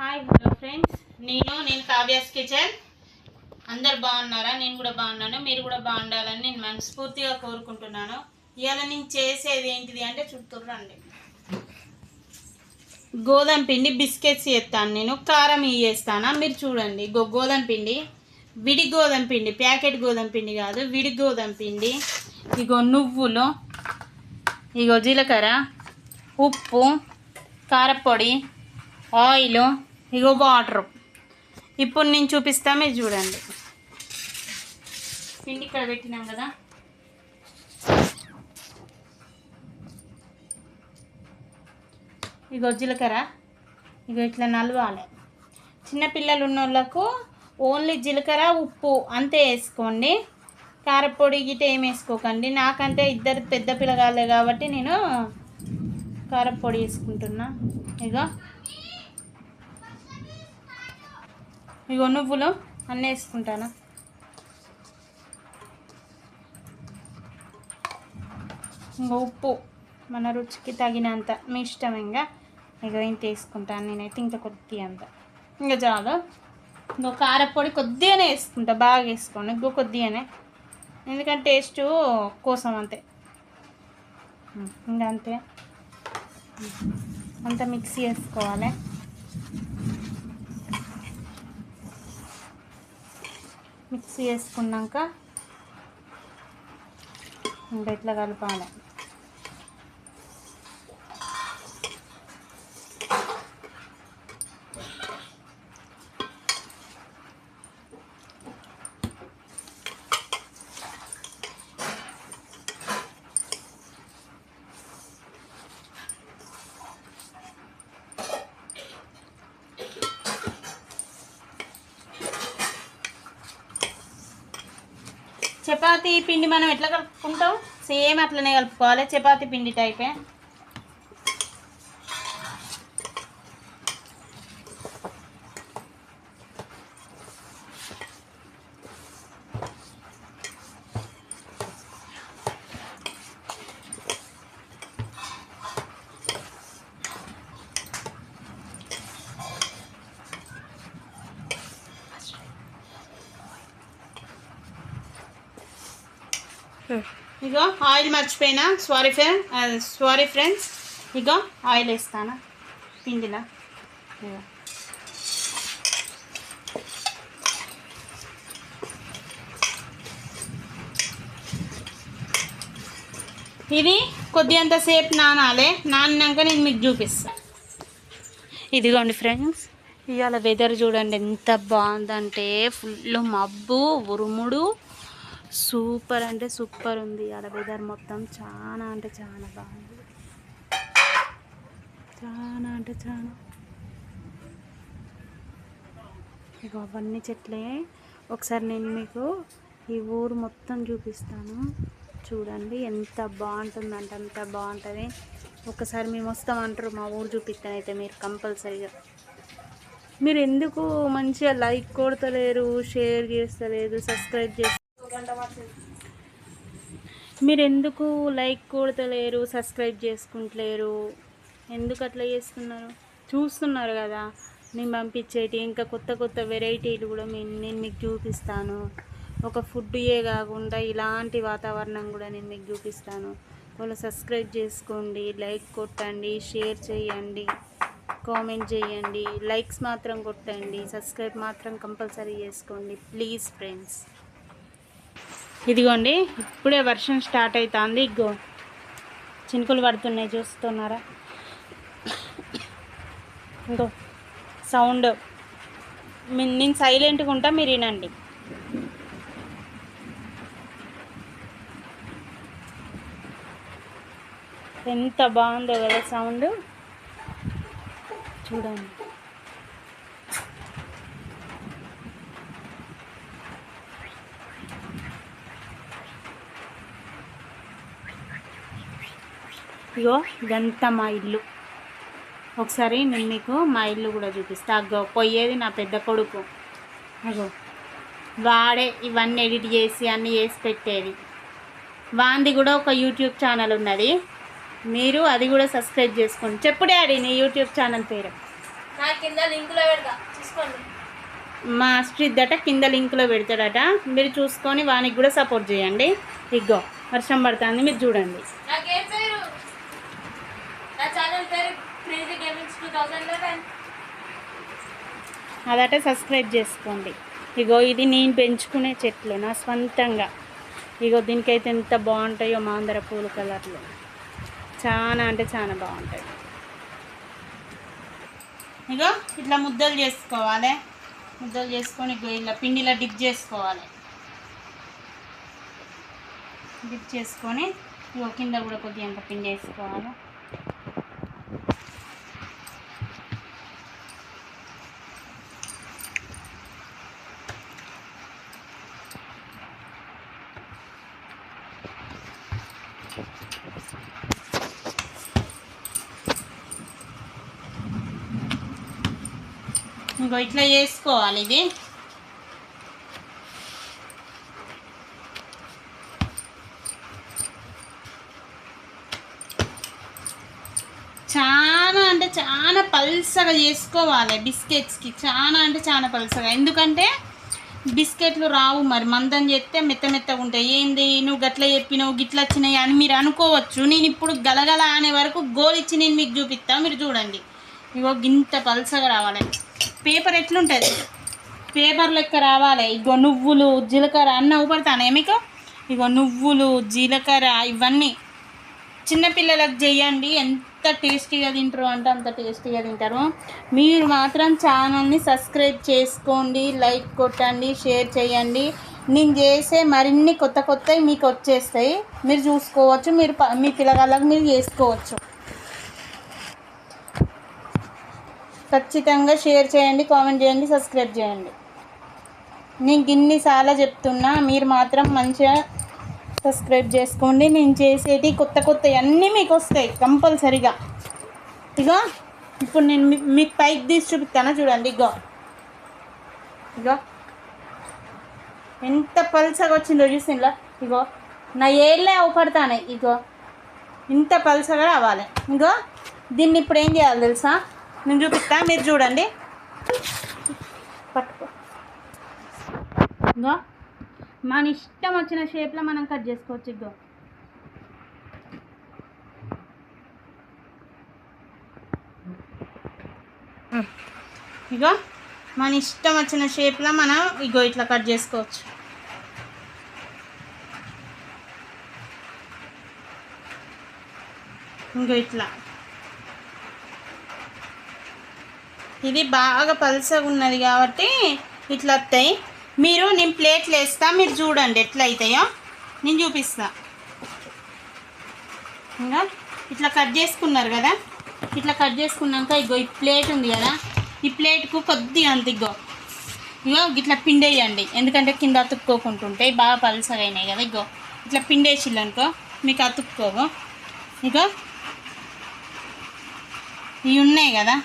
Hi hello friends నేను నేను Kavya's kitchen అందరు బాగున్నారా? నేను కూడా బాగున్నాను. మీరు కూడా బాగుండాలని నేను మనస్ఫూర్తిగా కోరుకుంటున్నాను. ఇవాళ నేను చేసేది ఏంటిది అంటే చుట్టూరండి గోధుమ పిండి బిస్కెట్స్ చేస్తాను నేను. కారం వేస్తానా మీరు చూడండి. గో గోధుమ పిండి. విడి గోధుమ పిండి. ప్యాకెట్ గోధుమ పిండి కాదు. విడి గోధుమ పిండి. ఇగో నువ్వులు. ఇగో జీలకర్ర. ఉప్పు. కారపొడి. ఆయిలు. ఇగో వాటర్. ఇప్పుడు నేను చూపిస్తా మీరు చూడండి. పిండి ఇక్కడ పెట్టినాం కదా. ఇగో జీలకర్ర. ఇగో ఇట్లా నలవాలి. చిన్నపిల్లలు ఉన్న వాళ్ళకు ఓన్లీ జీలకర్ర ఉప్పు అంతే వేసుకోండి. కారపొడి గిట్ట ఏం వేసుకోకండి. నాకంటే ఇద్దరు పెద్ద పిల్లగాళ్ళే కాబట్టి నేను కారపొడి వేసుకుంటున్నా. ఇగో. ఇగో నువ్వులు అన్నీ వేసుకుంటాను? ఇంకా ఉప్పు. మన రుచికి తగినంత. మీ ఇష్టం ఇంకా ఇక ఇంత వేసుకుంటాను. నేనైతే ఇంకా కొద్దిగా అంత. ఇంకా చాలు. ఇంకో కారపొడి కొద్దిగానే వేసుకుంటా. బాగా వేసుకోండి. ఇంకో కొద్దిగానే. ఎందుకంటే టేస్ట్ కోసం అంతే. ఇంకా అంతే. అంతా మిక్సీ వేసుకోవాలి. మిక్సీ చేసుకున్నాక ఇంకా ఇట్లా కలపాలి. చపాతీ పిండి మనం ఎట్లా కలుపుకుంటాం? సేమ్ అట్లనే కలుపుకోవాలి. చపాతీ పిండి టైపే ఇగో ఆయిల్ మర్చిపోయినా సారీ ఫ్రెండ్ సారీ ఫ్రెండ్స్ ఇగో ఆయిల్ వేస్తాను పిండిలో. ఇగో. ఇది కొద్దిగంత సేపు నానాలి నానినాక నేను మీకు చూపిస్తాను ఇదిగోండి ఫ్రెండ్స్ ఇవాళ వెదర్ చూడండి ఎంత బాగుందంటే ఫుల్ మబ్బు ఉరుముడు. సూపర్ అంటే సూపర్ ఉంది. ఆడ వెదర్ మొత్తం చాలా అంటే చాలా బాగుంది. చాలా అంటే చాలా ఇక అవన్నీ చెట్లే. ఒకసారి నేను మీకు ఈ ఊరు మొత్తం చూపిస్తాను. చూడండి ఎంత బాగుంటుందంటే అంత బాగుంటుంది. ఒకసారి మేము వస్తామంటారు మా ఊరు చూపిస్తానైతే మీరు కంపల్సరీగా. మీరు ఎందుకు మంచిగా లైక్ కొడతలేరు షేర్ చేస్తలేదు సబ్స్క్రైబ్ చేస్తారు మీరు ఎందుకు లైక్ కొడతలేరు సబ్స్క్రైబ్ చేసుకుంటలేరు? ఎందుకు అట్లా చేస్తున్నారు? చూస్తున్నారు కదా. నేను పంపించేటి ఇంకా కొత్త కొత్త వెరైటీలు కూడా నేను మీకు చూపిస్తాను. ఒక ఫుడ్యే కాకుండా ఇలాంటి వాతావరణం కూడా నేను మీకు చూపిస్తాను. వాళ్ళు సబ్స్క్రైబ్ చేసుకోండి లైక్ కొట్టండి షేర్ చేయండి కామెంట్ చేయండి లైక్స్ మాత్రం కొట్టండి సబ్స్క్రైబ్ మాత్రం కంపల్సరీ చేసుకోండి ప్లీజ్ ఫ్రెండ్స్. ఇదిగోండి ఇప్పుడే వర్షం స్టార్ట్ అవుతుంది ఇగో చినుకులు పడుతున్నాయి చూస్తున్నారా? ఇంకో సౌండ్. నేను సైలెంట్గా ఉంటా మీరు వినండి. ఎంత బాగుందో కదా సౌండ్. చూడండి. ఇగో ఇదంతా మా ఇల్లు. ఒకసారి నేను మీకు మా ఇల్లు కూడా చూపిస్తా. అగ్గో పోయేది నా పెద్ద కొడుకు. అగో వాడే ఇవన్నీ ఎడిట్ చేసి అన్నీ చేసి పెట్టేది. వాంది కూడా ఒక యూట్యూబ్ ఛానల్ ఉన్నది. మీరు అది కూడా సబ్స్క్రైబ్ చేసుకోండి. చెప్పు డాడీ నీ యూట్యూబ్ ఛానల్ పేరు? కింద లింకులో పెడతా. చూసుకోండి. మా దట కింద లింక్లో పెడతాడట. మీరు చూసుకొని వానికి కూడా సపోర్ట్ చేయండి. ఇగ్గో వర్షం పడుతుంది మీరు చూడండి. నాకేం పేరు? నా ఛానల్ పేరు gamings two thousand eleven subscribe చేసుకోండి. ఇగో ఇది నేను పెంచుకునే చెట్లు నా స్వంతంగా. ఇగో దీనికైతే ఎంత బాగుంటాయో మాందర పూల కలర్లు. చాలా అంటే చాలా బాగుంటాయి. ఇగో ఇట్లా ముద్దలు చేసుకోవాలి. ముద్దలు చేసుకొని ఇగో ఇలా పిండిలో డిప్ చేసుకోవాలి. డిప్ చేసుకొని ఇగో కింద కూడా కొద్దిగా ఎంత పిండి వేసుకోవాలి. ఇంకో ఇట్లా చేసుకోవాలి ఇది. చాలా అంటే చాలా పల్సగా చేసుకోవాలి బిస్కెట్స్కి. చాలా అంటే చాలా పల్సగా. ఎందుకంటే బిస్కెట్లు రావు మరి. మందం చేస్తే మెత్త మెత్తగా ఉంటాయి. ఏంది? నువ్వు గట్ల చెప్పినావు గిట్ల వచ్చినాయి అని మీరు అనుకోవచ్చు. నేను ఇప్పుడు గలగల అనే వరకు గోలిచ్చి నేను మీకు చూపిస్తాను మీరు చూడండి. ఇగో గింత పల్సగా రావాలి. పేపర్ ఎట్లుంటుంది? పేపర్ లెక్క రావాలి. ఇగో నువ్వులు జీలకర్ర అన్న ఊపడతానే మీకు? ఇగో నువ్వులు జీలకర్ర ఇవన్నీ చిన్నపిల్లలకు చేయండి. ఎంత టేస్టీగా తింటారు అంటే అంత టేస్టీగా తింటారు. మీరు మాత్రం ఛానల్ని సబ్స్క్రైబ్ చేసుకోండి లైక్ కొట్టండి షేర్ చేయండి. నేను చేసే మరిన్ని కొత్త కొత్తవి మీకు వచ్చేస్తాయి. మీరు చూసుకోవచ్చు మీరు మీ పిల్లగాళ్ళకి మీరు చేసుకోవచ్చు. ఖచ్చితంగా షేర్ చేయండి కామెంట్ చేయండి సబ్స్క్రైబ్ చేయండి. నేను ఇన్నిసార్లు చెప్తున్నా మీరు మాత్రం మంచిగా సబ్స్క్రైబ్ చేసుకోండి. నేను చేసేటి కొత్త కొత్త అన్నీ మీకు వస్తాయి కంపల్సరిగా. ఇగో ఇప్పుడు నేను మీ- మీకు పైకి తీసి చూపిస్తాను చూడండి ఇగో. ఇగో. ఎంత పల్సగా వచ్చిందో చూసిందా ఇగో. నా ఏళ్ళే అవపడతానే ఇగో. ఇంత పల్సగా రావాలి. ఇగో దీన్ని ఇప్పుడు ఏం చేయాలి తెలుసా? నేను చూపిస్తా మీరు చూడండి. పట్టుకో. ఇగో మన ఇష్టం వచ్చిన షేప్లో మనం కట్ చేసుకోవచ్చు ఇగో ఇగో మన ఇష్టం వచ్చిన షేప్లో మనం ఇగో ఇట్లా కట్ చేసుకోవచ్చు. ఇంకో ఇట్లా. ఇది బాగా పలుసగా ఉన్నది కాబట్టి ఇట్లా వస్తాయి. మీరు నేను ప్లేట్లు వేస్తా మీరు చూడండి ఎట్లా అవుతాయో నేను చూపిస్తా. ఇంకా ఇట్లా కట్ చేసుకున్నారు కదా? ఇట్లా కట్ చేసుకున్నాక ఇగో ఈ ప్లేట్ ఉంది కదా? ఈ ప్లేట్కు కొద్దిగా అంత ఇగో ఇగో ఇట్లా పిండేయండి. ఎందుకంటే కింద అతుక్కోకుంటుంటాయి బాగా పల్సగా అయినాయి కదా ఇగో. ఇట్లా పిండేసిల్లు అనుకో మీకు అతుక్కోవు. ఇగో ఇవి ఉన్నాయి కదా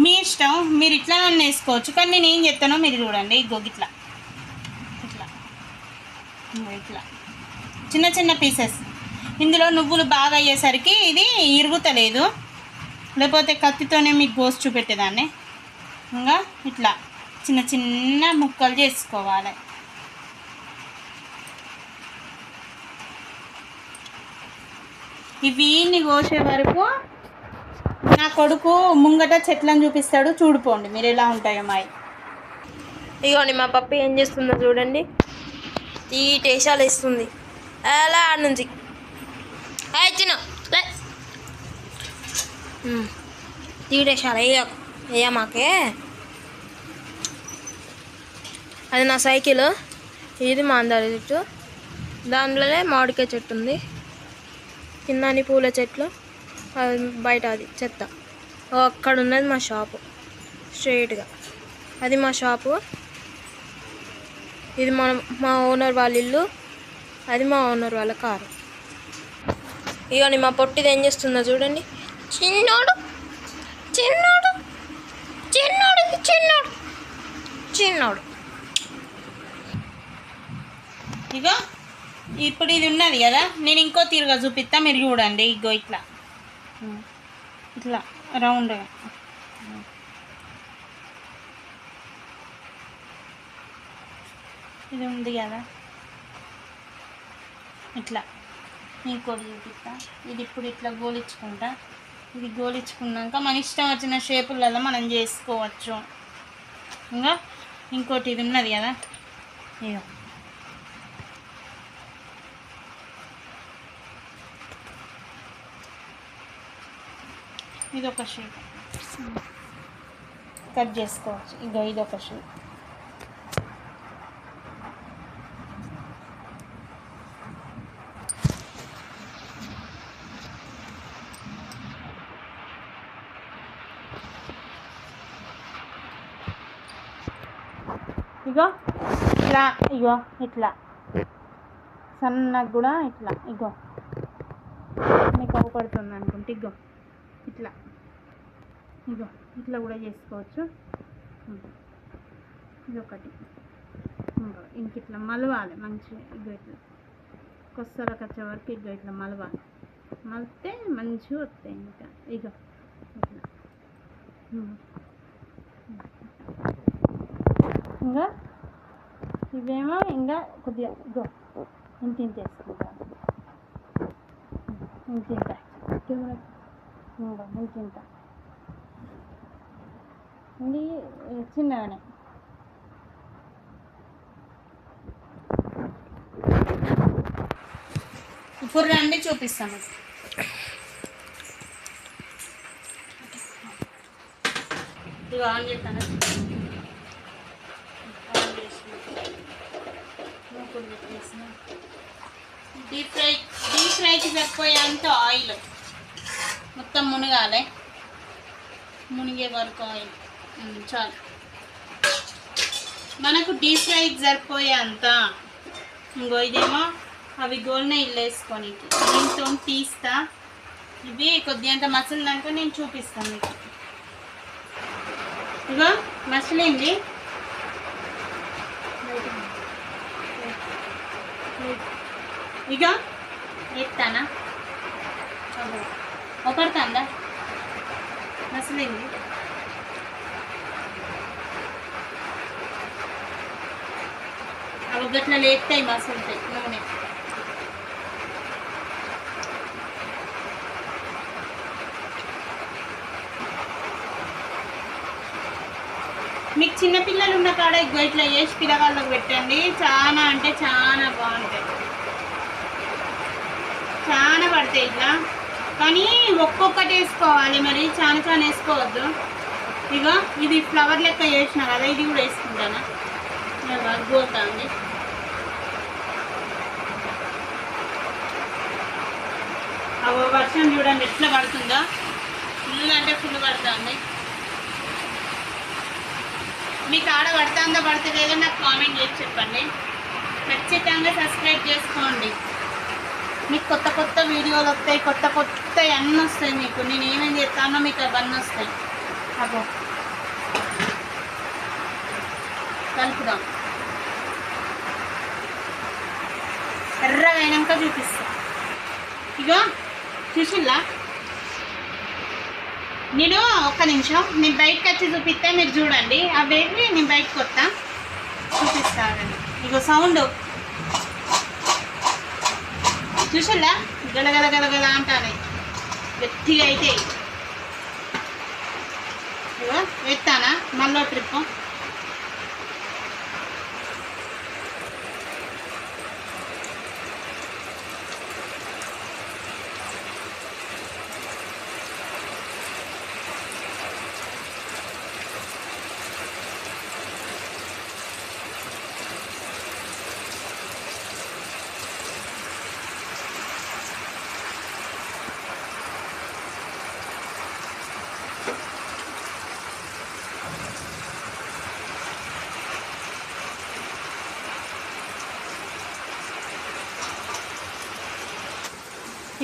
మీ ఇష్టం. మీరు ఇట్లా నన్ను వేసుకోవచ్చు. కానీ నేను ఏం చెప్తానో మీరు చూడండి. గొగిట్లా ఇట్లా. ఇట్లా ఇట్లా. చిన్న చిన్న పీసెస్. ఇందులో నువ్వులు బాగా అయ్యేసరికి ఇది ఇరుగుతలేదు. లేకపోతే కత్తితోనే మీకు గోసి చూపెట్టేదాన్ని. ఇంకా ఇట్లా చిన్న చిన్న ముక్కలు చేసుకోవాలి. ఇవి కోసే వరకు నా కొడుకు ముంగట చెట్లను చూపిస్తాడు. చూడిపోండి మీరు ఎలా ఉంటాయో మాయి. ఇగోండి మా పప్పి ఏం చేస్తుందో చూడండి. ఈ టేషాలు ఇస్తుంది అలా ఆడ నుంచి. ఏయ్ చిన్న లే. వేయ వేయ మాకే. అది నా సైకిల్. ఇది మా అందరి చెట్టు దాంట్లోనే మామిడికాయ చెట్టు ఉంది. కిందని పూల చెట్లు. బయట అది చెత్త. అక్కడ ఉన్నది మా షాపు. స్ట్రైట్గా. అది మా షాపు. ఇది మన మా ఓనర్ వాళ్ళ ఇల్లు. అది మా ఓనర్ వాళ్ళ కారు. ఇగోని మా పొట్టిది ఏం చేస్తుందో చూడండి. చిన్నోడు. చిన్నోడు. చిన్నోడు చిన్నోడు. చిన్నోడు. ఇగో ఇప్పుడు ఇది ఉన్నది కదా. నేను ఇంకో తీరుగా చూపిస్తా. మీరు చూడండి. ఇగో ఇట్లా. ఇట్లా రౌండ్గా. ఇది ఉంది కదా. ఇట్లా. ఇంకోటి చూపిస్తా. ఇది ఇప్పుడు ఇట్లా గోలించుకుంటా ఇది గోలిచ్చుకున్నాక మన ఇష్టం వచ్చిన షేపులలో మనం చేసుకోవచ్చు. ఇంకా ఇంకోటి ఇది ఉన్నది కదా. ఇదో ఇది ఒక షేప్ కట్ చేసుకోవచ్చు ఇక ఇది ఒక షేప్ ఇగో ఇట్లా ఇగో ఇట్లా సన్నగా కూడా ఇట్లా ఇగో మీకు అవపడుతుంది అనుకుంటే ఇగో ఇట్లా ఇగో ఇట్లా కూడా చేసుకోవచ్చు ఇగో. ఇది ఒకటి ఇంకో ఇంక ఇట్లా మలవాలి మంచిగా ఇగో ఇట్లా కొස්සలకు వచ్చే వరకు ఇగో ఇట్లా మలవాలి మలితే మంచిగా వస్తాయి ఇంకా ఇగో ఇట్లా ఇగో. ఇంకా ఇవేమో ఇంకా కొద్దిగా ఇగో ఇంత ఇంత వేసుకుంటాను ఇంత ఇంత కెమెరా ఇంకా ఇంత ఇది చిన్నగానే. ఇప్పుడు రండి చూపిస్తాను ఇవి ఆన్ చేస్తాను. ఆన్ డీప్ ఫ్రై డీప్ ఫ్రైకి సరిపోయేంత ఆయిల్. మొత్తం మునగాలి. మునిగే వరకు చాలు. మనకు డీప్ ఫ్రైకి సరిపోయేంత ఇంకో ఇదేమో అవి గోల్న ఇల్లు వేసుకొని దీంతో తీస్తా. ఇవి కొద్దిగా మసిలినాక నేను చూపిస్తాను మీకు. ఇగో మసిలింది. ఇక ఎత్తానా? ఒకడుతుందా మసిలింది అవి గట్ల లేపుతాయి మసులుతాయి నూనె మీకు చిన్నపిల్లలు ఉన్న కాడ ఇట్లా చేసి పిల్లగాళ్ళకు పెట్టండి. చాలా అంటే చాలా బాగుంటాయి. చాలా పడతాయి ఇట్లా. కానీ ఒక్కొక్కటి వేసుకోవాలి మరి. చాలా చాలా వేసుకోవద్దు. ఇక ఇది ఫ్లవర్ లెక్క వేసిన కదా ఇది కూడా వేసుకుంటాను? పోతుంది. అవో వర్షం చూడండి ఎట్లా పడుతుందో. ఫుల్ అంటే ఫుల్ పడుతుంది. మీకు ఆడ పడుతుందో పడుతుందో నాకు కామెంట్ చేసి చెప్పండి. ఖచ్చితంగా సబ్స్క్రైబ్ చేసుకోండి. మీకు కొత్త కొత్త వీడియోలు వస్తాయి కొత్త కొత్త అన్నీ వస్తాయి మీకు. నేను ఏమేమి చేస్తానో మీకు అవన్నీ వస్తాయి. అగో కలుపుదాం. ఎర్రగా అయినాక చూపిస్తా. ఇగో చూసిందా నేను ఒక నిమిషం నేను బయటకు వచ్చి చూపిస్తే మీరు చూడండి. అవేవి నేను బయటకు వస్తా. చూపిస్తానండి ఇగో సౌండ్. చూసిల్లా? గలగల గలగల అంటానే గట్టిగా అయితే వేస్తానా మళ్ళీ ట్రిప్పు.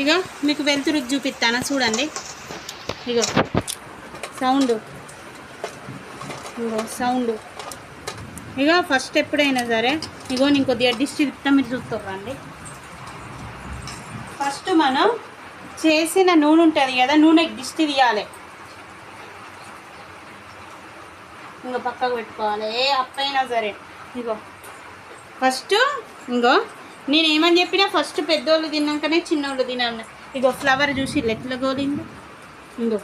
ఇగో మీకు వెలుతురు చూపిస్తాను చూడండి. ఇగో సౌండ్. ఇగో సౌండ్. ఇగో ఫస్ట్ ఎప్పుడైనా సరే ఇగో నేను కొద్దిగా డిష్ తిప్పుతా మీరు చూస్తారండి ఫస్ట్ మనం చేసిన నూనె ఉంటుంది కదా నూనె దిష్టి తీయాలి. ఇంకో పక్కకు పెట్టుకోవాలి. ఏ అప్పైనా సరే. ఇగో ఫస్ట్ ఇంకో నేను ఏమని చెప్పినా ఫస్ట్ పెద్దోళ్ళు తిన్నాకనే చిన్నోళ్ళు తినాలి. ఇగో ఫ్లవర్ చూసి ఎట్లా గోలింది. ఇంకో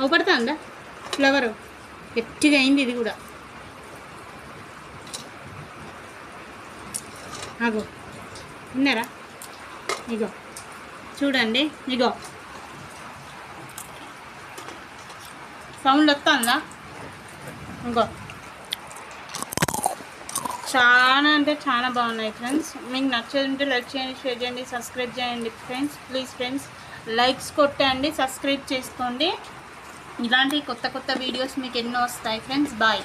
అవపడుతుందా? ఫ్లవర్ గట్టిగా అయింది ఇది కూడా. అగో విన్నారా ఇగో. చూడండి. ఇగో. సౌండ్ వస్తుందా? ఇంకో చాలా అంటే చాలా బాగున్నాయి ఫ్రెండ్స్ మీకు నచ్చేది లైక్ చేయండి షేర్ చేయండి సబ్స్క్రైబ్ చేయండి ఫ్రెండ్స్ ప్లీజ్ ఫ్రెండ్స్ లైక్స్ కొట్టండి సబ్స్క్రైబ్ చేసుకోండి. ఇలాంటి కొత్త కొత్త వీడియోస్ మీకు ఎన్నో వస్తాయి ఫ్రెండ్స్ బాయ్